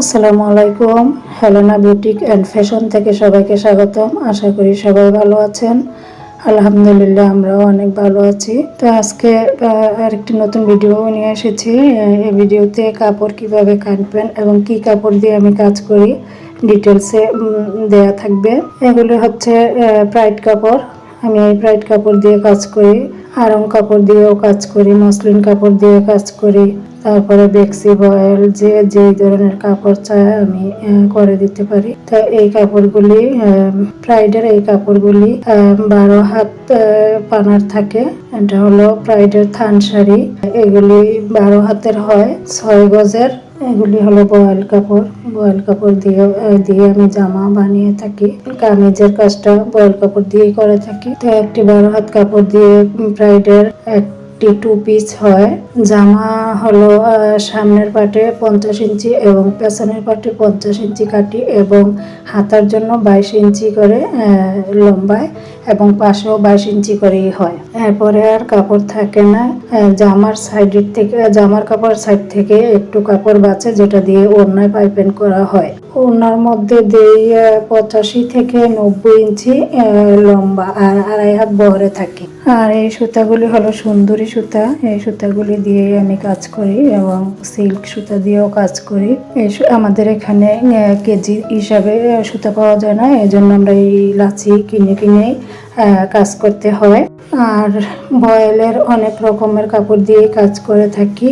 আসসালামু আলাইকুম। Helena বিউটিক and fashion থেকে সবাইকে স্বাগতম। আশা করি সবাই ভালো আছেন। আলহামদুলিল্লাহ, আমরাও অনেক ভালো আছি। তো আজকে আরেকটি নতুন ভিডিও নিয়ে এসেছি। এই ভিডিওতে কাপড় কীভাবে কাটবেন এবং কি কাপড় দিয়ে আমি কাজ করি ডিটেলসে দেয়া থাকবে। এগুলো হচ্ছে প্রাইড কাপড়। আমি এই ব্রাইট কাপড় দিয়ে কাজ করি। আরং কাপড় দিয়েও কাজ করি। মসলিন কাপড় দিয়ে কাজ করি। তারপরে বেক্সি বয়েল যে যে ধরনের কাপড় চায় আমি করে দিতে পারি। তো এই কাপড়গুলি প্রাইডের এই কাপড়গুলি বারো হাত পানার থাকে। এটা হলো প্রাইডের থান শাড়ি। এগুলি বারো হাতের হয়, ছয় গজের। এগুলি হলো বয়েল কাপড়। বয়েল কাপড় দিয়ে দিয়ে আমি জামা বানিয়ে থাকি। কামিজের কাজটা বয়েল কাপড় দিয়েই করে থাকি। তো একটি বারো হাত কাপড় দিয়ে প্রাইডের একটি টু পিস হয়। জামা হলো সামনের পাটে পঞ্চাশ ইঞ্চি এবং পেছনের পাটে পঞ্চাশ ইঞ্চি কাটি এবং হাতার জন্য বাইশ ইঞ্চি করে লম্বায় এবং পাশেও বাইশ ইঞ্চি করেই হয়। এরপরে আর কাপড় থাকে না। জামার সাইডের থেকে, জামার কাপড় সাইড থেকে একটু কাপড় বাঁচে, যেটা দিয়ে অন্যায় পাইপেন করা হয়। ওড়নার মধ্যে দেই পঁচাশি থেকে নব্বই ইঞ্চি লম্বা আর আড়াই হাত বহরে থাকে। আর এই সুতাগুলি হলো সুন্দরী সুতা। এই সুতাগুলি দিয়ে আমি কাজ করি এবং সিল্ক সুতা দিয়েও কাজ করি। এই আমাদের এখানে কেজি হিসাবে সুতা পাওয়া যায় না। এই জন্য আমরা এই লাচি কিনে কিনেই কাজ করতে হয়। আর বয়েলের অনেক রকমের কাপড় দিয়ে কাজ করে থাকি।